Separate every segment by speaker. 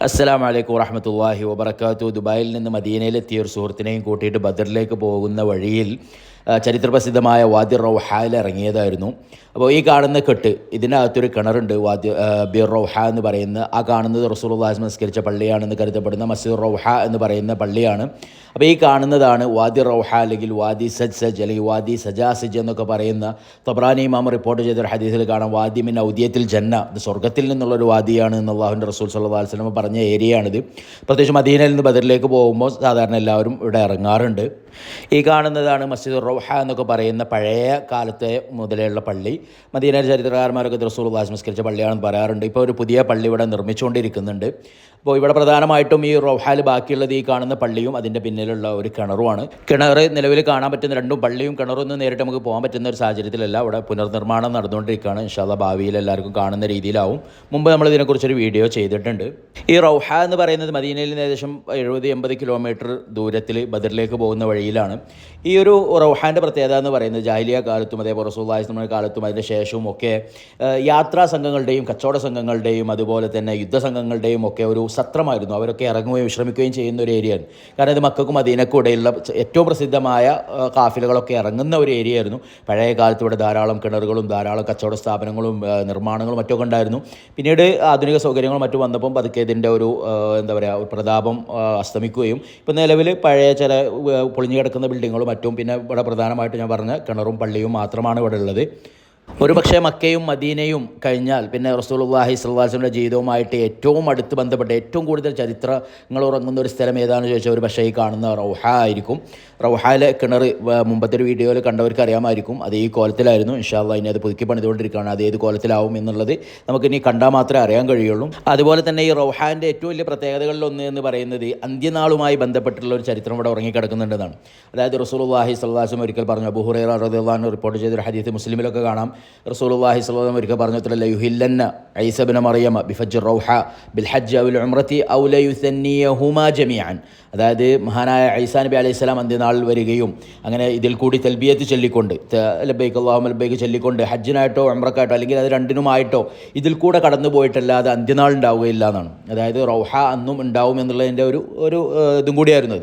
Speaker 1: അസ്സലാം വലൈക്കും വറഹമത്തല്ലാഹി വബർക്കാത്തു ദുബായിൽ നിന്ന് മദീനയിലെത്തിയ ഒരു സുഹൃത്തിനെയും കൂട്ടിയിട്ട് ബദറിലേക്ക് പോകുന്ന വഴിയിൽ ചരിത്രപ്രസിദ്ധമായ വാദ്യ റൗഹായിൽ ഇറങ്ങിയതായിരുന്നു. അപ്പോൾ ഈ കാണുന്ന കെട്ട് ഇതിനകത്തൊരു കിണറുണ്ട്. വാദ്യ ബിർ റൗഹ എന്ന് പറയുന്ന ആ കാണുന്നത് റസൂൽ നമസ്കരിച്ച പള്ളിയാണെന്ന് കരുതപ്പെടുന്ന മസീർ റൗഹ എന്ന് പറയുന്ന പള്ളിയാണ്. അപ്പോൾ ഈ കാണുന്നതാണ് വാദി റൗഹ അല്ലെങ്കിൽ വാദി സജ് സജ് അല്ലെങ്കിൽ വാദി സജാസിജ് എന്നൊക്കെ പറയുന്ന തൊബ്രാനി ഇമാം റിപ്പോർട്ട് ചെയ്തൊരു ഹദീസിൽ കാണാം വാദി മിൻ ഔദ്യത്തിൽ ജന്ന ഇത് സ്വർഗത്തിൽ നിന്നുള്ളൊരു വാദിയാണ് എന്ന് അള്ളാഹുന്റെ റസൂൽ അലൈഹി വസല്ലം പറഞ്ഞ ഏരിയയാണിത്. പ്രത്യേകിച്ച് മദീനയിൽ നിന്ന് ബദറിലേക്ക് പോകുമ്പോൾ സാധാരണ എല്ലാവരും ഇവിടെ ഇറങ്ങാറുണ്ട്. ഈ കാണുന്നതാണ് മസ്ജിദ് റൗഹ എന്നൊക്കെ പറയുന്ന പഴയ കാലത്തെ മുതലുള്ള പള്ളി. മദീന ചരിത്രകാരന്മാരൊക്കെ റസൂൽ വാസ്മസ്കരിച്ച പള്ളിയാണെന്ന് പറയാറുണ്ട്. ഇപ്പോൾ ഒരു പുതിയ പള്ളി ഇവിടെ നിർമ്മിച്ചുകൊണ്ടിരിക്കുന്നുണ്ട്. അപ്പോൾ ഇവിടെ പ്രധാനമായിട്ടും ഈ റോഹാൽ ബാക്കിയുള്ളത് ഈ കാണുന്ന പള്ളിയും അതിന്റെ പിന്നിലുള്ള ഒരു കിണറുമാണ്. കിണർ നിലവിൽ കാണാൻ പറ്റുന്ന രണ്ടും പള്ളിയും കിണറും ഒന്നും നേരിട്ട് നമുക്ക് പോകാൻ പറ്റുന്ന ഒരു സാഹചര്യത്തിലല്ല. അവിടെ പുനർനിർമ്മാണം നടന്നുകൊണ്ടിരിക്കുകയാണ്. ഇൻഷാല്ല ഭാവിയിൽ എല്ലാവർക്കും കാണുന്ന രീതിയിലാവും. മുമ്പ് നമ്മൾ ഇതിനെക്കുറിച്ചൊരു വീഡിയോ ചെയ്തിട്ടുണ്ട്. ഈ റൗഹ എന്ന് പറയുന്നത് മദീനയിൽ നിന്ന് ഏകദേശം എഴുപത് എൺപത് കിലോമീറ്റർ ദൂരത്തിൽ ബദറിലേക്ക് പോകുന്ന വഴിയിലാണ്. ഈ ഒരു റൗഹാന്റെ പ്രത്യേകത എന്ന് പറയുന്നത് ജാലിയ കാലത്തും അതേപോലെ റസൂല്ലാസ്ലമിന്റെ കാലത്തും അതിന്റെ ശേഷവും ഒക്കെ യാത്രാ സംഘങ്ങളുടെയും കച്ചവട സംഘങ്ങളുടെയും അതുപോലെ തന്നെ യുദ്ധ സംഘങ്ങളുടെയും ഒക്കെ ഒരു സത്രമായിരുന്നു. അവരൊക്കെ ഇറങ്ങുകയും വിശ്രമിക്കുകയും ചെയ്യുന്ന ഒരു ഏരിയയാണ് കാരണം ഇത് മക്കൾക്കും മദീനക്കും ഇടയിലുള്ള ഏറ്റവും പ്രസിദ്ധമായ കാഫിലകളൊക്കെ ഇറങ്ങുന്ന ഒരു ഏരിയ ആയിരുന്നു. പഴയ കാലത്ത് ഇവിടെ ധാരാളം കിണറുകളും ധാരാളം കച്ചവട സ്ഥാപനങ്ങളും നിർമ്മാണങ്ങളും മറ്റൊക്കെ ഉണ്ടായിരുന്നു. പിന്നീട് ആധുനിക സൗകര്യങ്ങളും മറ്റും വന്നപ്പം പതുക്കെ ഇതിന്റെ ഒരു എന്താ പറയുക പ്രതാപം അസ്തമിക്കുകയും. ഇപ്പം നിലവിൽ പഴയ ചില പൊളിഞ്ഞു കിടക്കുന്ന ബിൽഡിങ്ങുകളും മറ്റും പിന്നെ ഇവിടെ പ്രധാനമായിട്ട് ഞാൻ പറഞ്ഞ കിണറും പള്ളിയും മാത്രമാണ് ഇവിടെ ഉള്ളത്. ഒരു പക്ഷേ മക്കയും മദീനയും കഴിഞ്ഞാൽ പിന്നെ റസൂലുള്ളാഹി സ്വല്ലാസിന്റെ ജീവിതവുമായിട്ട് ഏറ്റവും അടുത്ത് ബന്ധപ്പെട്ട ഏറ്റവും കൂടുതൽ ചരിത്രങ്ങൾ ഉറങ്ങുന്ന ഒരു സ്ഥലം ഏതാണെന്ന് ചോദിച്ചാൽ ഒരു പക്ഷേ ഈ കാണുന്ന റൗഹ ആയിരിക്കും. റൗഹായിലെ കിണർ മുമ്പത്തെ ഒരു വീഡിയോയിൽ കണ്ടവർക്ക് അറിയാമായിരിക്കും. അത് ഈ കോലത്തിലായിരുന്നു. ഇൻഷാല്ല ഇനി അത് പുതുക്കി പണിതുകൊണ്ടിരിക്കുകയാണ്. അത് ഏത് കോലത്തിലാവും എന്നുള്ളത് നമുക്ക് ഇനി കണ്ടാൽ മാത്രമേ അറിയാൻ കഴിയുള്ളൂ. അതുപോലെ തന്നെ ഈ റൗഹാന്റെ ഏറ്റവും വലിയ പ്രത്യേകതകളിൽ ഒന്ന് എന്ന് പറയുന്നത് അന്ത്യനാളുമായി ബന്ധപ്പെട്ടുള്ള ഒരു ചരിത്രം ഇവിടെ ഉറങ്ങിക്കിടക്കുന്നുണ്ടെന്നാണ്. അതായത് റസൂൽ റസൂലുള്ളാഹി സ്വല്ലാസും ഒരിക്കൽ പറഞ്ഞു ബുഹുറേറ റദിള്ളാഹു റിപ്പോർട്ട് ചെയ്തൊരു ഹദീസ് മുസ്ലിമിലൊക്കെ കാണാം. റസൂലുള്ളാഹി സ്വല്ലം ഒരിക്കൽ പറഞ്ഞിട്ടുള്ള യുഹില്ലന്ന ഐസബിന മറിയമ ബിഫജ് റൗഹ ബിൽ ഹജ്ജ് ഔൽ ഉംറത്തി ഔ ലയുസന്നിയഹുമാ ജമിഅൻ അതായത് മഹാനായ ഐസാ നബി അലൈഹി സ്വലാം അന്ത്യനാൾ വരികയും അങ്ങനെ ഇതിൽ കൂടി തൽബിയത്ത് ചൊല്ലിക്കൊണ്ട് ലബൈക്ക് അള്ളാഹു ലബൈക്ക് ചൊല്ലിക്കൊണ്ട് ഹജ്ജിനായിട്ടോ അമ്രക്കായിട്ടോ അല്ലെങ്കിൽ അത് രണ്ടിനുമായിട്ടോ ഇതിൽ കൂടെ കടന്നു പോയിട്ടല്ലാതെ അന്ത്യനാൾ ഉണ്ടാവുകയില്ല എന്നാണ്. അതായത് റൗഹ അന്നും ഉണ്ടാവും എന്നുള്ളതിന്റെ ഒരു ഒരു ഇതും കൂടിയായിരുന്നു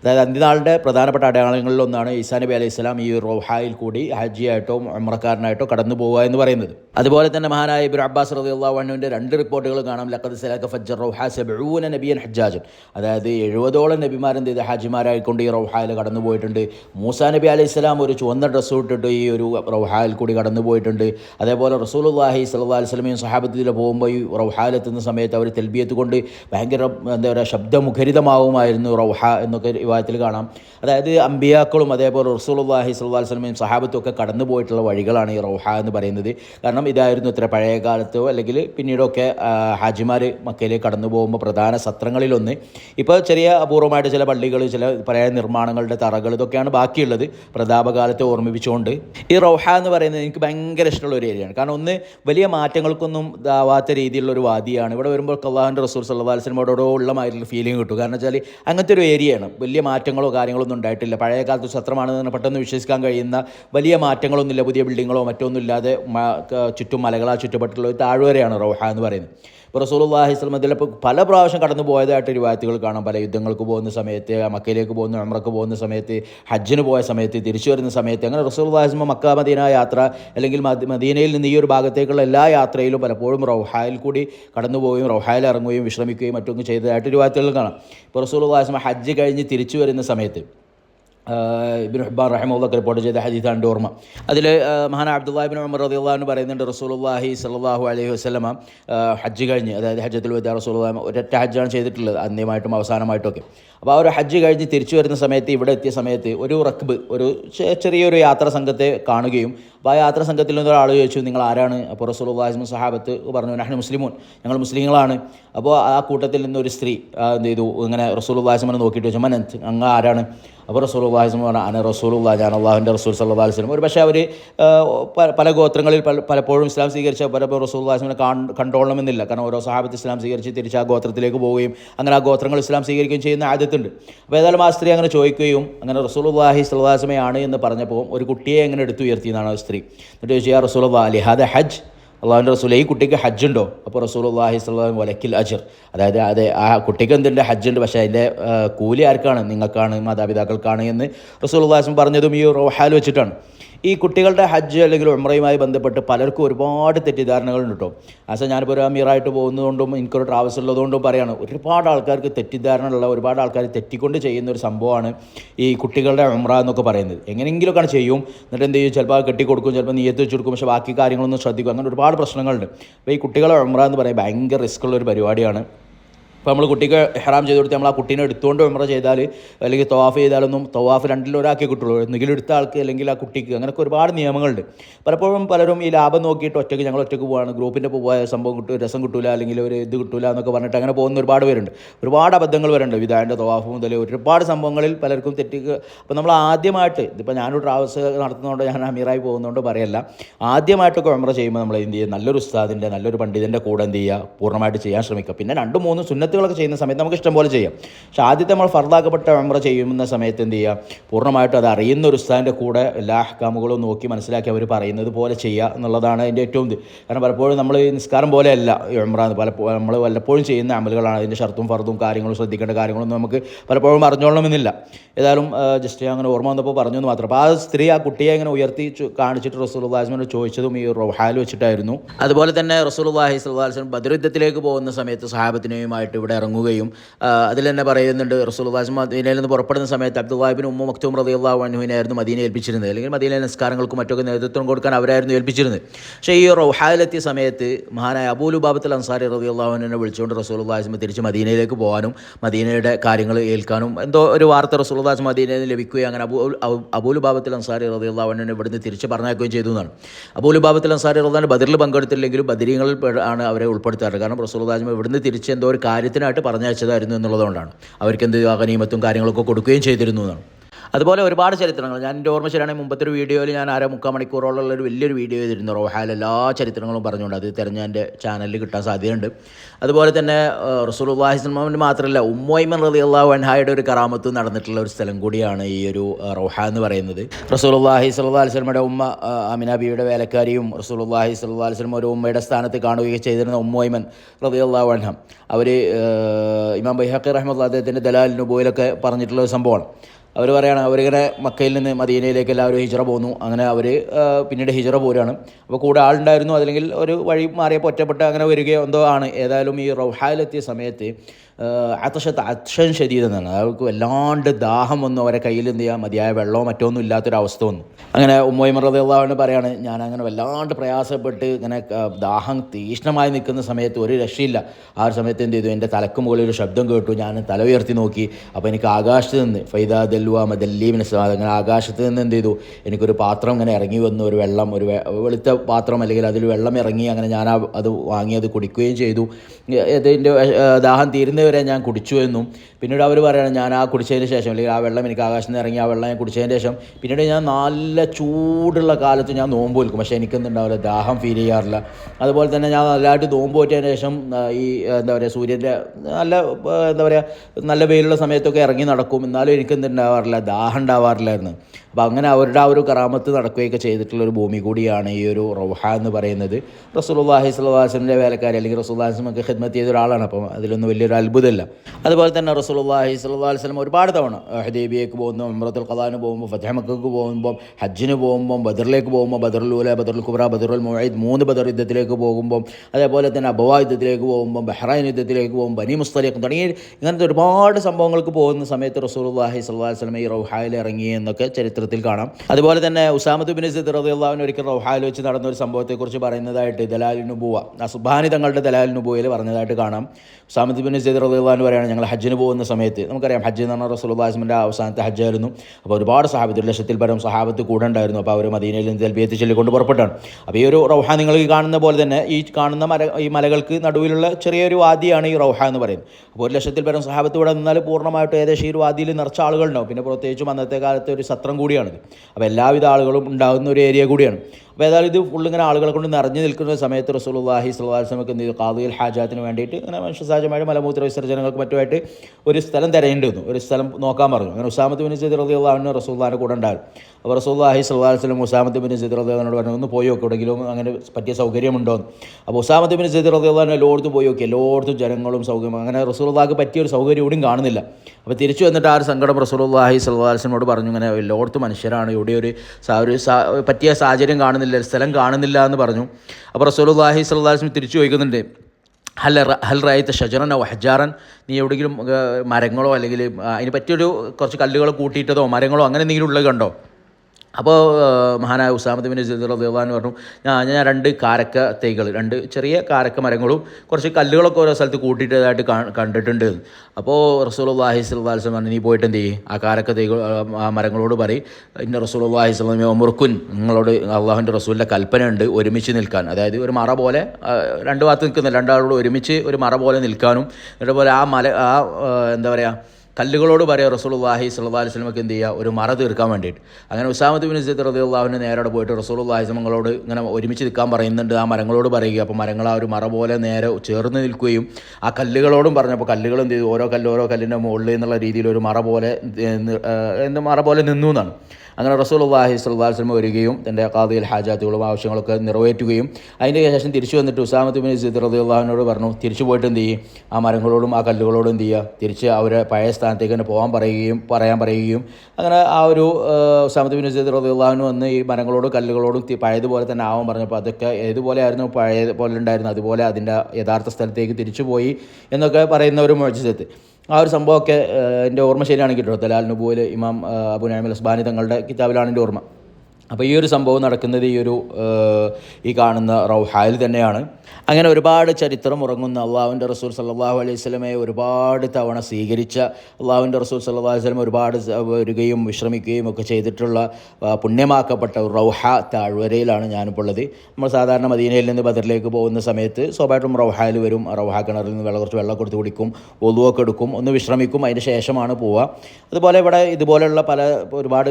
Speaker 1: അതായത് അന്ത്യനാളിന്റെ പ്രധാനപ്പെട്ട അടയാളങ്ങളിലൊന്നാണ് ഈസാ നബി അലൈഹി സ്വലാം ഈ റൗഹായിൽ കൂടി ഹജ്ജിയായിട്ടോ അമ്രക്കാരനായിട്ടോ കടന്നു പോവുക എന്ന് പറയുന്നത്. അതുപോലെ തന്നെ മഹാനായ ഇബ്രു അബ്ബാസ് റതി അള്ളാഹുവിന്റെ രണ്ട് റിപ്പോർട്ടുകൾ കാണാം. ലക്കത് സലാഖ ഫജ്ജർ റൗഹ സബൂന നബിയൻ ഹജ്ജാജൻ. അതായത് എഴുപതോളം നബിമാരെന്ത് ചെയ്ത്? ഹാജിമാരായിക്കൊണ്ട് ഈ റൗഹായിൽ കടന്നു പോയിട്ടുണ്ട് മൂസാ നബി അലൈഹി സ്വലാം ഒരു ചുവന്ന ഡ്രസ്സ് ഇട്ടിട്ട് ഈ ഒരു റൗഹായിൽ കൂടി കടന്നു പോയിട്ടുണ്ട് അതേപോലെ റസൂലുള്ളാഹി സ്വല്ലല്ലാഹി അലൈഹി വസല്ലമയും സഹാബത്തിൽ പോകുമ്പോൾ ഈ റൗഹായിലെത്തുന്ന സമയത്ത് അവർ തെൽബിയത്ത് കൊണ്ട് ഭയങ്കര എന്താ പറയുക ശബ്ദമുഖരിതമാവുമായിരുന്നു റൗഹ എന്നൊക്കെ വിവാഹത്തിൽ കാണാം. അതായത് അമ്പിയാക്കളും അതേപോലെ റസൂലുള്ളാഹി സ്വല്ലല്ലാഹി അലൈഹി വസല്ലമയും സഹാബത്തും ഒക്കെ കടന്നു പോയിട്ടുള്ള വഴികളാണ് ഈ റൗഹ എന്ന് പറയുന്നത്. കാരണം ഇതായിരുന്നു ഇത്ര പഴയ കാലത്തോ അല്ലെങ്കിൽ പിന്നീടൊക്കെ ഹാജിമാർ മക്കയിലേക്ക് കടന്നു പോകുമ്പോൾ പ്രധാന സത്രങ്ങളിലൊന്ന്. ഇപ്പോൾ ചെറിയ അപൂർവമായിട്ട് ചില പള്ളികൾ ചില പഴയ നിർമ്മാണങ്ങളുടെ തറകൾ ഇതൊക്കെയാണ് ബാക്കിയുള്ളത് പ്രതാപകാലത്തെ ഓർമ്മിപ്പിച്ചുകൊണ്ട്. ഈ റൗഹ എന്ന് പറയുന്നത് എനിക്ക് ഭയങ്കര ഇഷ്ടമുള്ള ഒരു ഏരിയയാണ്. കാരണം ഒന്ന് വലിയ മാറ്റങ്ങൾക്കൊന്നും ഇതാവാത്ത രീതിയിലുള്ള ഒരു വാദിയാണ്. ഇവിടെ വരുമ്പോൾ കള്ളാഹിന്റെ അലൈഹി വസല്ലമയോടോ ഉള്ളമായിട്ടുള്ള ഫീലിംഗ് കിട്ടും. കാരണം വെച്ചാൽ അങ്ങനത്തെ ഒരു ഏരിയയാണ്. വലിയ മാറ്റങ്ങളോ കാര്യങ്ങളോ ഒന്നും ഉണ്ടായിട്ടില്ല. പഴയ കാലത്ത് സത്രമാണെന്ന് പെട്ടെന്ന് വിശ്വസിക്കാൻ കഴിയുന്ന വലിയ മാറ്റങ്ങളൊന്നുമില്ല. പുതിയ ബിൽഡിങ്ങുകളോ മറ്റോ ഒന്നും ഇല്ലാതെ ചുറ്റും മലകളാ ചുറ്റപ്പെട്ടുള്ള ഒരു താഴ്വരയാണ് റൗഹ എന്ന് പറയുന്നത്. ഇപ്പോൾ റസൂലുള്ളാഹി സ്വലം ഇതിലിപ്പോൾ പല പ്രാവശ്യം കടന്നു പോയതായിട്ട് രൂപായത്തുകൾ കാണാം. പല യുദ്ധങ്ങൾക്ക് പോകുന്ന സമയത്ത് മക്കയിലേക്ക് പോകുന്ന അമ്രക്ക് പോകുന്ന സമയത്ത് ഹജ്ജിന് പോയ സമയത്ത് തിരിച്ചു വരുന്ന സമയത്ത് അങ്ങനെ സ്വലം മക്ക മദീന യാത്ര അല്ലെങ്കിൽ മദീനയിൽ നിന്ന് ഈ ഒരു ഭാഗത്തേക്കുള്ള എല്ലാ യാത്രയിലും പലപ്പോഴും റൗഹായിൽ കൂടി കടന്നു പോവുകയും റൗഹായിൽ ഇറങ്ങുകയും വിശ്രമിക്കുകയും മറ്റൊന്നും ചെയ്തതായിട്ട് രൂപായത്തുകൾ കാണാം. ഇപ്പോൾ റസൂൽ സ്വലം ഹജ്ജ് കഴിഞ്ഞ് തിരിച്ചു വരുന്ന സമയത്ത് ഇബിൻ ഹുബാർ റഹിമുള്ളൊക്കെ റിപ്പോർട്ട് ചെയ്ത ഹദീസാണ്ട് ഓർമ്മ. അതിൽ മഹാന അബ്ദുല്ലാഹിബിൻ ഉമർ റദിയുള്ളഹാന്ന് പറയുന്നുണ്ട് റസൂലുള്ളാഹി സല്ലാഹു അലൈഹി വസ്ലമ ഹജ്ജ് കഴിഞ്ഞ് അതായത് ഹജ്ജത്തുൽ വെച്ച റസൂലുള്ളാഹി ഒരൊറ്റ ഹജ്ജാണ് ചെയ്തിട്ടുള്ളത് അന്ത്യമായിട്ടും അവസാനമായിട്ടൊക്കെ. അപ്പോൾ ആ ഒരു ഹജ്ജ് കഴിഞ്ഞ് തിരിച്ചു വരുന്ന സമയത്ത് ഇവിടെ എത്തിയ സമയത്ത് ഒരു റക്ബ് ഒരു ചെറിയൊരു യാത്രാ സംഘത്തെ കാണുകയും അപ്പോൾ ആ യാത്രാ സംഘത്തിൽ നിന്ന് ഒരാൾ ചോദിച്ചു നിങ്ങൾ ആരാണ് അപ്പോൾ റസൂലുള്ളാഹിസ്മ സഹാബത്ത് പറഞ്ഞു നഹ്നു മുസ്ലിമൂൻ ഞങ്ങൾ മുസ്ലിങ്ങളാണ്. അപ്പോൾ ആ കൂട്ടത്തിൽ നിന്ന് ഒരു സ്ത്രീ എന്ത് ചെയ്തു ഇങ്ങനെ റസൂലുള്ളാഹിസ്മനെ നോക്കിയിട്ട് ചോദിച്ചു മനന്ത് അങ്ങ് ആരാണ്? അപ്പോൾ റസൂലുള്ളാഹിസ്മ പറഞ്ഞാൽ അന റസൂലുള്ള ഞാൻ അള്ളാഹുവിന്റെ റസൂൽ സല്ലാ വസല്ലം. ഒരു പക്ഷേ അവർ പല ഗോത്രങ്ങളിൽ പല പലപ്പോഴും ഇസ്ലാം സ്വീകരിച്ച പലപ്പോൾ റസൂലുള്ളാഹിസ്മനെ കണ്ടോളണമെന്നില്ല. കാരണം ഓരോ സഹാബത്ത് ഇസ്ലാം സ്വീകരിച്ച് തിരിച്ച് ആ ഗോത്രത്തിലേക്ക് പോവുകയും അങ്ങനെ ആ ഗോത്രങ്ങൾ ഇസ്ലാം സ്വീകരിക്കുകയും ചെയ്യുന്ന ആദ്യത്തുണ്ട് അപ്പോൾ ഏതായാലും ആ സ്ത്രീ അങ്ങനെ ചോദിക്കുകയും അങ്ങനെ റസൂലുള്ളാഹി സ്വല്ലാസ്മയാണ് എന്ന് പറഞ്ഞപ്പോൾ ഒരു കുട്ടിയെ എങ്ങനെ എടുത്തുയർത്തി എന്നാണ് ആ സ്ത്രീ. എന്നിട്ട് ചോദിച്ചു റസൂൽ റസൂലുള്ള അലിഹാദ് ഹജ്ജ്? അള്ളാഹുവിന്റെ റസൂൽ ഈ കുട്ടിക്ക് ഹജ്ജ് ഉണ്ടോ അപ്പോൾ റസൂൽ അള്ളാഹി സ്വലാം വലക്കിൽ അജർ. അതായത് അതെ ആ കുട്ടിക്ക് എന്തുണ്ട്? ഹജ്ജ് ഉണ്ട് പക്ഷേ അതിന്റെ കൂലി ആർക്കാണ്? നിങ്ങൾക്കാണ് മാതാപിതാക്കൾക്കാണ് എന്ന് റസൂൽ അള്ളാഹിസ്ലം പറഞ്ഞതും ഈ റോഹാൽ വെച്ചിട്ടാണ്. ഈ കുട്ടികളുടെ ഹജ്ജ് അല്ലെങ്കിൽ ഉമ്രയുമായി ബന്ധപ്പെട്ട് പലർക്കും ഒരുപാട് തെറ്റിദ്ധാരണകളുണ്ട് കേട്ടോ അസ ഞാനിപ്പോൾ ഒരു അമീറായിട്ട് പോകുന്നതുകൊണ്ടും എനിക്കൊരു ട്രാവൽസ് ഉള്ളതുകൊണ്ടും പറയാണ് ഒരുപാട് ആൾക്കാർക്ക് തെറ്റിദ്ധാരണയുള്ള ഒരുപാട് ആൾക്കാർ തെറ്റിക്കൊണ്ട് ചെയ്യുന്ന ഒരു സംഭവമാണ് ഈ കുട്ടികളുടെ ഉമ്ര എന്നൊക്കെ പറയുന്നത്. എങ്ങനെയെങ്കിലുമൊക്കെ ചെയ്യും എന്നിട്ട് എന്ത് ചെയ്യും? ചിലപ്പോൾ കെട്ടിക്കൊടുക്കും ചിലപ്പോൾ നീയത്ത് വെച്ച് കൊടുക്കും പക്ഷേ ബാക്കി കാര്യങ്ങളൊന്നും ശ്രദ്ധിക്കും. അങ്ങനെ ഒരുപാട് പ്രശ്നങ്ങളുണ്ട്. അപ്പോൾ ഈ കുട്ടികളെ ഉമ്ര എന്ന് പറയുന്നത് ഭയങ്കര റിസ്ക് ഉള്ള ഒരു പരിപാടിയാണ്. ഇപ്പോൾ നമ്മൾ കുട്ടിക്ക് ഹെറാം ചെയ്ത് കൊടുത്ത് നമ്മൾ ആ കുട്ടീനെ എടുത്തുകൊണ്ട് ഉമ്ര ചെയ്താൽ അല്ലെങ്കിൽ തവാഫ് ചെയ്താലൊന്നും തവാഫ് രണ്ടിലൊരാക്കി കിട്ടുള്ളൂ. എന്തെങ്കിലും എടുത്ത ആൾക്ക് അല്ലെങ്കിൽ ആ കുട്ടിക്ക്. അങ്ങനെയൊക്കെ ഒരുപാട് നിയമങ്ങളുണ്ട്. പലപ്പോഴും പലരും ഈ ലാഭം നോക്കിയിട്ട് ഒറ്റയ്ക്ക് ഞങ്ങൾ ഒറ്റയ്ക്ക് പോവാണ്. ഗ്രൂപ്പിന്റെ പോയ സംഭവം കിട്ടും രസം കിട്ടൂല അല്ലെങ്കിൽ ഒരു ഇത് കിട്ടൂല എന്നൊക്കെ പറഞ്ഞിട്ട് അങ്ങനെ പോകുന്ന ഒരുപാട് പേരുണ്ട്. ഒരുപാട് അബദ്ധങ്ങൾ വരുന്നുണ്ട് വിധാന്റെ തവാഫ് മുതൽ ഒരുപാട് സംഭവങ്ങളിൽ പലർക്കും തെറ്റിക്ക് അപ്പോൾ നമ്മൾ ആദ്യമായിട്ട് ഇതിപ്പോൾ ഞാനൊരു ട്രാവൽസ് നടത്തുന്നതുകൊണ്ട് ഞാൻ അമീറായി പോകുന്നതുകൊണ്ട് പറയല്ല. ആദ്യമായിട്ടൊക്കെ ഉമ്ര ചെയ്യുമ്പോൾ നമ്മൾ എന്ത് ചെയ്യുക നല്ലൊരു ഉസ്താദിന്റെ നല്ലൊരു പണ്ഡിതന്റെ കൂടെ എന്ത് ചെയ്യുക? പൂർണമായിട്ട് ചെയ്യാൻ ശ്രമിക്കുക. പിന്നെ രണ്ട് മൂന്ന് മൂന്നും സുന്നത്തുകളൊക്കെ ചെയ്യുന്ന സമയത്ത് നമുക്ക് ഇഷ്ടം പോലെ ചെയ്യാം. പക്ഷേ ആദ്യത്തെ നമ്മൾ ഫർദാക്കപ്പെട്ട ഉംറ ചെയ്യുന്ന സമയത്ത് എന്ത് ചെയ്യുക? പൂർണമായിട്ട് അത് അറിയുന്ന ഒരു ഉസ്താദിന്റെ കൂടെ എല്ലാ അഹ്കാമുകളും നോക്കി മനസ്സിലാക്കി അവർ പറയുന്നത് പോലെ ചെയ്യുക എന്നുള്ളതാണ് അതിന്റെ ഏറ്റവും ഇത്. കാരണം പലപ്പോഴും നമ്മൾ നിസ്കാരം പോലെയല്ല എന്ന് പലപ്പോഴും നമ്മൾ വല്ലപ്പോഴും ചെയ്യുന്ന അമലുകളാണ്. അതിന്റെ ഷർത്തും ഫർദും കാര്യങ്ങളും ശ്രദ്ധിക്കേണ്ട കാര്യങ്ങളൊന്നും നമുക്ക് പലപ്പോഴും അറിഞ്ഞോളണമെന്നില്ല. ഏതായാലും ജസ്റ്റ് അങ്ങനെ ഓർമ്മ വന്നപ്പോൾ പറഞ്ഞു എന്ന് മാത്രം. അപ്പോൾ ആ സ്ത്രീ ആ കുട്ടിയെ ഇങ്ങനെ ഉയർത്തി കാണിച്ചിട്ട് റസൂൽഹാസ്മിനോട് ചോദിച്ചതും ഈ റൊഹാൽ വെച്ചിട്ടായിരുന്നു. അതുപോലെ തന്നെ റസൂൽ റസൂൽഹി സ്വലാസ്ലം ബദറുദ്ധത്തിലേക്ക് പോകുന്ന സമയത്ത് സഹാബത്തിനെയുമായിട്ട് ഇവിടെ ഇറങ്ങുകയും അതിൽ തന്നെ പറയുന്നുണ്ട് റസൂൽഹാസ് മദീനയിൽ നിന്ന് പുറപ്പെടുന്ന സമയത്ത് അബ്ദുല്ലാഹിബിൻ ഉമ്മ മക്തൂം റദിയുള്ള വനുവിനായിരുന്നു മദീന ഏൽപ്പിച്ചിരുന്നത്. അല്ലെങ്കിൽ മദീനയിലെ നിസ്കാരങ്ങൾക്കും മറ്റൊക്കെ നേതൃത്വം കൊടുക്കാൻ അവരായിരുന്നു ഏൽപ്പിച്ചിരുന്നത്. പക്ഷേ ഈ റൊഹാലെത്തിയ സമയത്ത് മഹാനായ അബൂലു ബാബത്തിൽ അൻസാരി റദിയുള്ളവനെ വിളിച്ചുകൊണ്ട് റസൂൽഹാസ്മ തിരിച്ച് മദീനയിലേക്ക് പോകാനും മദീനയുടെ കാര്യങ്ങൾ ഏൽക്കാനും എന്തോ ഒരു വാർത്ത റസൂൽദാസ് മദീനയിൽ നിന്ന് ലഭിക്കുകയും അങ്ങനെ അബൂ അബൂലുബാബത്തിൽ അബൂലു ബാബത്തിൽ അൻസാരി റദിയുള്ളവനെ ഇവിടുന്ന് തിരിച്ച് പറഞ്ഞയക്കുകയും ചെയ്തു എന്നാണ് അബൂലു ബാബത്തിൽ അൻസാരി റദാൻ ബദറിൽ പങ്കെടുത്തില്ലെങ്കിലും ബദരീങ്ങളിൽ ആണ് അവരെ ഉൾപ്പെടുത്താറ്. കാരണം റസൂൽദാസ്മ ഇവിടുന്ന് തിരിച്ച് എന്തോ ഒരു കാര്യത്തിനായിട്ട് പറഞ്ഞയച്ചതായിരുന്നു എന്നുള്ളതുകൊണ്ടാണ്. അവർക്ക് എന്ത് അഗനീമത്തും കാര്യങ്ങളൊക്കെ കൊടുക്കുകയും ചെയ്തിരുന്നു എന്നാണ്. അതുപോലെ ഒരുപാട് ചരിത്രങ്ങൾ. ഞാൻ എന്റെ ഓർമ്മ ശരിയാണെങ്കിൽ മുമ്പത്തെ ഒരു വീഡിയോയിൽ ഞാൻ അര മുക്കാൽ മണിക്കൂറോളം ഒരു വലിയൊരു വീഡിയോ ചെയ്തിരുന്നു. റോഹാൽ എല്ലാ ചരിത്രങ്ങളും പറഞ്ഞുകൊണ്ട് അത് തിരഞ്ഞ എന്റെ ചാനലിൽ കിട്ടാൻ സാധ്യതയുണ്ട്. അതുപോലെ തന്നെ റസൂൽ വാഹിസ്ലമിന് മാത്രമല്ല ഉമ്മോയ്മൻ റതി അള്ളാഹു അൻഹായുടെ ഒരു കറാമത്ത് നടന്നിട്ടുള്ള ഒരു സ്ഥലം കൂടിയാണ് ഈ ഒരു റോഹ എന്ന് പറയുന്നത്. അള്ളാഹി സല്ലാ അലിസ്ലമയുടെ ഉമ്മ അമിനാബിയുടെ വേലക്കാരിയും അള്ളാഹി സല്ലാ അലിസ്ലം ഒരു ഉമ്മയുടെ സ്ഥാനത്ത് കാണുകയും ചെയ്തിരുന്ന ഉമ്മോയ്മൻ റതി അള്ളാഹു അൻഹം അവർ ഇമാം ബൈഹക്കി റഹ്മദ് അദ്ദേഹത്തിന്റെ ദലാൽ നുബോയിലൊക്കെ പറഞ്ഞിട്ടുള്ള ഒരു സംഭവമാണ്. അവർ പറയുകയാണ് അവരിങ്ങനെ മക്കയിൽ നിന്ന് മദീനയിലേക്ക് എല്ലാവരും ഹിജറ പോന്നു. അങ്ങനെ അവർ പിന്നീട് ഹിജറ പോരാണ്. അപ്പോൾ കൂടെ ആളുണ്ടായിരുന്നു അതല്ലെങ്കിൽ ഒരു വഴി മാറിയപ്പോൾ ഒറ്റപ്പെട്ട് അങ്ങനെ വരികയോ എന്തോ ആണ്. ഏതായാലും ഈ റൗഹായിലെത്തിയ സമയത്ത് അത്തശത്ത് അക്ഷൻ ശരീരമെന്നാണ് അവർക്ക് വല്ലാണ്ട് ദാഹം വന്നു. അവരെ കയ്യിൽ എന്ത് ചെയ്യുക മതിയായ വെള്ളമോ മറ്റോ ഒന്നും ഇല്ലാത്തൊരവസ്ഥ വന്നു. അങ്ങനെ ഉമ്മൈമറദാവിന് പറയാണ് ഞാൻ അങ്ങനെ വല്ലാണ്ട് പ്രയാസപ്പെട്ട് ഇങ്ങനെ ദാഹം തീഷ്ണമായി നിൽക്കുന്ന സമയത്ത് ഒരു രക്ഷയില്ല. ആ ഒരു സമയത്ത് എന്ത് ചെയ്തു? എന്റെ തലക്ക് മുകളിൽ ഒരു ശബ്ദം കേട്ടു. ഞാൻ തല ഉയർത്തി നോക്കി. അപ്പോൾ എനിക്ക് ആകാശത്ത് നിന്ന് ഫൈദ ദൽവ മദല്ലീബിന് അങ്ങനെ ആകാശത്ത് നിന്ന് എന്ത് ചെയ്തു? എനിക്കൊരു പാത്രം ഇങ്ങനെ ഇറങ്ങി വന്നു. ഒരു വെള്ളം ഒരു വെളുത്ത പാത്രം അല്ലെങ്കിൽ അതിൽ വെള്ളം ഇറങ്ങി അങ്ങനെ ഞാൻ അത് വാങ്ങി അത് കുടിക്കുകയും ചെയ്തു. ഇതിന്റെ ദാഹം തീരുന്നവരെ ഞാൻ കുടിച്ചു എന്നും. പിന്നീട് അവർ പറയണം ഞാൻ ആ കുടിച്ചതിന് ശേഷം അല്ലെങ്കിൽ ആ വെള്ളം എനിക്ക് ആകാശത്ത് നിന്ന് ഇറങ്ങി ആ വെള്ളം ഞാൻ കുടിച്ചതിന് ശേഷം പിന്നീട് ഞാൻ നല്ല ചൂടുള്ള കാലത്ത് ഞാൻ നോമ്പ് വിൽക്കും. പക്ഷേ എനിക്കെന്തുണ്ടാവില്ല ദാഹം ഫീൽ ചെയ്യാറില്ല. അതുപോലെ തന്നെ ഞാൻ നല്ലതായിട്ട് നോമ്പ് പോറ്റതിന് ശേഷം ഈ എന്താ പറയുക സൂര്യന്റെ നല്ല എന്താ പറയുക നല്ല വെയിലുള്ള സമയത്തൊക്കെ ഇറങ്ങി നടക്കും. എന്നാലും എനിക്ക് എന്തുണ്ടാവാറില്ല ദാഹം ഉണ്ടാവാറില്ലായിരുന്നു. അപ്പോൾ അങ്ങനെ അവരുടെ ആ ഒരു കറാമത്ത് നടക്കുകയൊക്കെ ചെയ്തിട്ടുള്ള ഒരു ഭൂമി കൂടിയാണ് ഈ ഒരു റൗഹ എന്ന് പറയുന്നത്. റസൂലുള്ളാഹി സ്വലാസിന്റെ വേലക്കാരി അല്ലെങ്കിൽ റസൂല്ലാസ്മൊക്കെ ഖിദ്മത്ത് ചെയ്ത ഒരാളാണ്. അപ്പം അതിലൊന്നും വലിയൊരു അത്ഭുതമല്ല. അതുപോലെ തന്നെ റസൂലുള്ളാഹി സ്വല്ലല്ലാഹി വസല്ലം ഒരുപാട് തവണ ഹദീബിയക്ക് പോകുന്നു ഉംറത്തുൽ ഖദാന് പോകുമ്പോൾ ഫതഹമക്കക്ക് പോകുമ്പോൾ ഹജ്ജിന് പോകുമ്പോൾ ബദറിലേക്ക് പോകുമ്പോൾ ബദറുൽ ഊല ബദറുൽ കുബ്ര ബദറുൽ മുഈദ് മൂന്ന് ബദർ യുദ്ധത്തിലേക്ക് പോകുമ്പോൾ അതേപോലെ തന്നെ അബവാ യുദ്ധത്തിലേക്ക് പോകുമ്പോൾ ബഹ്റൈൻ യുദ്ധത്തിലേക്ക് പോകുമ്പോൾ ബനി മുസ്തലിഖ് തുടങ്ങിയ ഇങ്ങനത്തെ ഒരുപാട് സംഭവങ്ങൾക്ക് പോകുന്ന സമയത്ത് റസൂലുള്ളാഹി സ്വല്ലല്ലാഹി വസല്ലം ഈ റൗഹായിൽ ഇറങ്ങി എന്നൊക്കെ ചരിത്രത്തിൽ കാണാം. അതുപോലെ തന്നെ ഉസാമത്ത് ബിൻ സിദ് അൻഹു ഒരിക്കൽ റൊഹാൽ വെച്ച് നടന്ന ഒരു സംഭവത്തെക്കുറിച്ച് പറയുന്നതായിട്ട് ദലാൽ നുബുവ അസുബാനി തങ്ങളുടെ ദലാൽ നുബുവയിൽ പറഞ്ഞതായിട്ട് കാണാം. ഉസാമത്ത് ബിൻ സിദ് അൻഹു പറയുകയാണ് ഞങ്ങൾ ഹജ്ജിന് പോകുന്ന സമയത്ത് നമുക്കറിയാം ഹജ്ജ് എന്ന് പറഞ്ഞാൽ റസൂലുള്ളാഹിന്റെ അവസാനത്തെ ഹജ്ജായിരുന്നു. അപ്പോൾ ഒരുപാട് സഹാബത്ത് ഒരു ലക്ഷത്തിൽ പരം സഹാബത്ത് കൂടെ ഉണ്ടായിരുന്നു. അപ്പോൾ അവർ മദീനയിൽ നിന്ന് തെൽബിയത്ത് ചൊല്ലിക്കൊണ്ട് പുറപ്പെട്ടാണ്. അപ്പോൾ ഈ ഒരു റൗഹ നിങ്ങൾ കാണുന്ന പോലെ തന്നെ ഈ കാണുന്ന മല ഈ മലകൾക്ക് നടുവിലുള്ള ചെറിയൊരു വാദിയാണ് ഈ റൗഹ എന്ന് പറയുന്നത്. അപ്പോൾ ഒരു ലക്ഷത്തിൽ പരം സഹാബത്ത് ഇവിടെ നിന്നാൽ പൂർണമായിട്ട് ഏകദേശം ഈ ഒരു വാദിയിൽ നിറച്ച ആളുകളുണ്ടാവും. പിന്നെ പ്രത്യേകിച്ചും അന്നത്തെ കാലത്ത് ഒരു സത്രം കൂടിയാണിത്. അപ്പോൾ എല്ലാവിധ ആളുകളും ഉണ്ടാകുന്ന ഒരു ഏരിയ കൂടിയാണ്. അപ്പോൾ ഏതായാലും ഇത് ഫുള്ളിങ്ങനെ ആളുകളെ കൊണ്ട് നിറഞ്ഞു നിൽക്കുന്ന സമയത്ത് റസൂലുള്ളാഹി അലൈഹി വസല്ലമക്ക് എന്ത് ചെയ്തു? കാതുകൽ ഹാജാത്തിന് വേണ്ടിയിട്ട് ഇങ്ങനെ മനുഷ്യ സഹജമായിട്ട് മലമൂത്ര വിസർജനങ്ങൾക്ക് മറ്റുമായിട്ട് ഒരു സ്ഥലം തിരയേണ്ടി വന്നു ഒരു സ്ഥലം നോക്കാൻ പറഞ്ഞു. അങ്ങനെ ഉസാമത്ത് ബിൻ സൈദ് റളിയല്ലാഹു റസൂല്ലാന്റെ കൂടെ ഉണ്ടായിരുന്നു. അപ്പോൾ റസൂല്ലാഹി സ്വല്ലല്ലാഹി അലൈഹി വസല്ലം ഉസാമത്ത് ബിൻ സൈദ് റളിയല്ലാഹുവിനോട് പറഞ്ഞു ഒന്ന് പോയി നോക്കി അങ്ങനെ പറ്റിയ സൗകര്യമുണ്ടോ? അപ്പോൾ ഉസാമത്ത് ബിൻ സൈദ് റളിയല്ലാഹു എല്ലായിടത്തും പോയി നോക്കി. എല്ലായിടത്തും ജനങ്ങളും സൗകര്യം അങ്ങനെ റസൂലുള്ളാഹിക്ക് പറ്റിയ ഒരു സൗകര്യം ഇവിടെയും കാണുന്നില്ല. അപ്പോൾ തിരിച്ചു വന്നിട്ട് ആ ഒരു സങ്കടം റസൂലുള്ളാഹി സ്വല്ലല്ലാഹി അലൈഹി വസല്ലമയോട് പറഞ്ഞു. ഇങ്ങനെ എല്ലായിടത്തും മനുഷ്യരാണ്. ഇവിടെ ഒരു പറ്റിയ സാഹചര്യം കാണുന്നില്ല. സ്ഥലം കാണുന്നില്ല എന്ന് പറഞ്ഞു. അപ്പോൾ അലൈഹി വസല്ലം തിരിച്ചു ചോദിക്കുന്നുണ്ട് ഹൽ ഹൽ റായത്ത് ഷജറനോ ഹജാറൻ? നീ എവിടെയെങ്കിലും മരങ്ങളോ അല്ലെങ്കിൽ അതിന് പറ്റിയൊരു കുറച്ച് കല്ലുകൾ കൂട്ടിയിട്ടതോ മരങ്ങളോ അങ്ങനെ എന്തെങ്കിലും ഉള്ളത് കണ്ടോ? അപ്പോൾ മഹാനായ സിദ്ദ് റളിയല്ലാഹു പറഞ്ഞു ഞാൻ ഞാൻ രണ്ട് കാരക്ക തൈകൾ രണ്ട് ചെറിയ കാരക്ക മരങ്ങളും കുറച്ച് കല്ലുകളൊക്കെ ഓരോ സ്ഥലത്ത് കൂട്ടിയിട്ടതായിട്ട് കണ്ടിട്ടുണ്ട്. അപ്പോൾ സ്വല്ലല്ലാഹി അലൈഹി വസല്ലം പറഞ്ഞു നീ പോയിട്ട് എന്ത് ചെയ്യും? ആ കാരക്ക തൈകൾ ആ, മരങ്ങളോട് പറയും. ഇന്ന സ്വല്ലല്ലാഹി അലൈഹി വസല്ലം മുറുക്കുൻ. നിങ്ങളോട് അള്ളാഹുന്റെ റസൂലിന്റെ കൽപ്പനയുണ്ട് ഒരുമിച്ച് നിൽക്കാൻ. അതായത് ഒരു മറ പോലെ രണ്ട് ഭാഗത്ത് നിൽക്കുന്ന രണ്ടാളോട് ഒരുമിച്ച് ഒരു മറ പോലെ നിൽക്കാനും അതുപോലെ ആ മല ആ, എന്താ പറയുക കല്ലുകളോട് പറയാം റസൂലുള്ളാഹി സ്വല്ലല്ലാഹി അലൈഹി വസല്ലമക്ക് എന്ത് ചെയ്യുക ഒരു മറ തീർക്കാൻ വേണ്ടിയിട്ട്. അങ്ങനെ ഉസാമത്ത് ബിൻ സിദ്ദ് റളിയല്ലാഹുവിന് നേരെ പോയിട്ട് റസൂലുള്ളാഹി സ്വലങ്ങളോട് ഇങ്ങനെ ഒരുമിച്ച് നിൽക്കാൻ പറയുന്നുണ്ട്. ആ മരങ്ങളോട് പറയുക. അപ്പോൾ മരങ്ങൾ ആ ഒരു മറ പോലെ നേരെ ചേർന്ന് നിൽക്കുകയും ആ കല്ലുകളോടും പറഞ്ഞപ്പോൾ കല്ലുകൾ എന്ത് ചെയ്തു? ഓരോ കല്ല് ഓരോ കല്ലിന്റെ മുകളിൽ എന്നുള്ള രീതിയിൽ ഒരു മറ പോലെ എന്ത് മറ പോലെ നിന്നു എന്നാണ്. അങ്ങനെ റസൂലുള്ളാഹി സ്വല്ലല്ലാഹി അലൈഹി വസല്ലം വരികയും തന്റെ കാതിയിൽ ഹാജാത്തുകളും ആവശ്യങ്ങളൊക്കെ നിറവേറ്റുകയും അതിന്റെ ശേഷം തിരിച്ചു വന്നിട്ട് ഉസാമത്ത് ബിൻ സിദ്ദ് റളിയല്ലാഹുവിനോട് പറഞ്ഞു തിരിച്ചു പോയിട്ട് എന്ത് ചെയ്യും? ആ മരങ്ങളോടും ആ കല്ലുകളോടും എന്ത് ചെയ്യുക? തിരിച്ച് അവരെ പഴയ സ്ഥാനത്തേക്ക് തന്നെ പോകാൻ പറയുകയും പറയാൻ പറയുകയും അങ്ങനെ ആ ഒരു ഉസാമത്ത് ബിൻ വന്ന് ഈ മരങ്ങളോടും കല്ലുകളോടും പഴയതുപോലെ തന്നെ ആവാൻ പറഞ്ഞപ്പോൾ അതൊക്കെ ഏതുപോലെ ആയിരുന്നു പഴയ പോലെ ഉണ്ടായിരുന്നു. അതുപോലെ അതിന്റെ യഥാർത്ഥ സ്ഥലത്തേക്ക് തിരിച്ചു പോയി എന്നൊക്കെ പറയുന്ന ഒരു മോചിതത്ത് ആ ഒരു സംഭവമൊക്കെ എന്റെ ഓർമ്മ ശരിയാണെങ്കിൽ കേട്ടോ. തലാൽ നുബൂൽ ഇമാം അബു നൈമൽ ഉസ്ബാനി തങ്ങളുടെ കിതാബിലാണ് എന്റെ ഓർമ്മ. അപ്പോൾ ഈ ഒരു സംഭവം നടക്കുന്നത് ഈ ഒരു ഈ കാണുന്ന റൗഹായിൽ തന്നെയാണ്. അങ്ങനെ ഒരുപാട് ചരിത്രം ഉറങ്ങുന്ന അള്ളാഹുവിന്റെ റസൂൽ സല്ലാഹു അലൈഹി സ്വലമയെ ഒരുപാട് തവണ സ്വീകരിച്ച അള്ളാഹുവിന്റെ റസൂൽ സല്ലല്ലാഹു അലൈഹി സ്വലം ഒരുപാട് വരികയും വിശ്രമിക്കുകയും ഒക്കെ ചെയ്തിട്ടുള്ള പുണ്യമാക്കപ്പെട്ട റൗഹ താഴ്വരയിലാണ് ഞാനിപ്പോൾ ഉള്ളത് നമ്മൾ സാധാരണ മദീനയിൽ നിന്ന് ബദറിലേക്ക് പോകുന്ന സമയത്ത് സ്വാഭാവികമായിട്ടും റൗഹായിൽ വരും. റൗഹ കിണറിൽ നിന്ന് വെള്ളം കുറച്ച് വെള്ളം കൊടുത്ത് കുടിക്കും ഒതുവൊക്കെ എടുക്കും ഒന്ന് വിശ്രമിക്കും അതിന് ശേഷമാണ് പോവുക. അതുപോലെ ഇവിടെ ഇതുപോലെയുള്ള പല ഒരുപാട്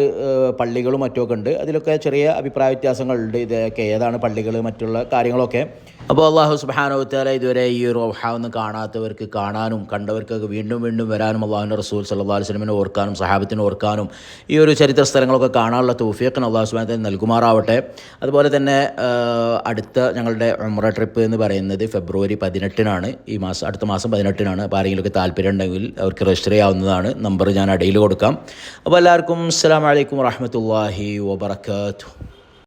Speaker 1: പള്ളികളും മറ്റുമൊക്കെ ഉണ്ട്. അതിലൊക്കെ ചെറിയ അഭിപ്രായ വ്യത്യാസങ്ങളുണ്ട്. ഇതൊക്കെ ഏതാണ് പള്ളികൾ മറ്റുള്ള കാര്യങ്ങളൊക്കെ. അപ്പോൾ അള്ളാഹു സുബാനോത്താല ഇതുവരെ ഈ ഒരു റൗഹ ഒന്ന് കാണാത്തവർക്ക് കാണാനും കണ്ടവർക്കൊക്കെ വീണ്ടും വീണ്ടും വരാനും അള്ളാഹുന്റെ റസൂൽ സല്ലാ അലൈഹി വസല്ലമിനെ ഓർക്കാനും സഹാബത്തിനെ ഓർക്കാനും ഈ ഒരു ചരിത്ര സ്ഥലങ്ങളൊക്കെ കാണാനുള്ള തൗഫീഖിന് അള്ളാഹു സുബാനത്തെ നൽകുമാറാവട്ടെ. അതുപോലെ തന്നെ അടുത്ത ഞങ്ങളുടെ ഉംറ ട്രിപ്പ് എന്ന് പറയുന്നത് ഫെബ്രുവരി പതിനെട്ടിനാണ്. ഈ മാസം അടുത്ത മാസം പതിനെട്ടിനാണ്. അപ്പോൾ ആരെങ്കിലുമൊക്കെ താല്പര്യം ഉണ്ടെങ്കിൽ അവർക്ക് രജിസ്റ്റർ ചെയ്യാവുന്നതാണ്. നമ്പർ ഞാൻ അടിയിൽ കൊടുക്കാം. അപ്പോൾ എല്ലാവർക്കും അസ്സലാമു അലൈക്കും വാഹമത്തല്ലാഹി വബറകാതുഹു.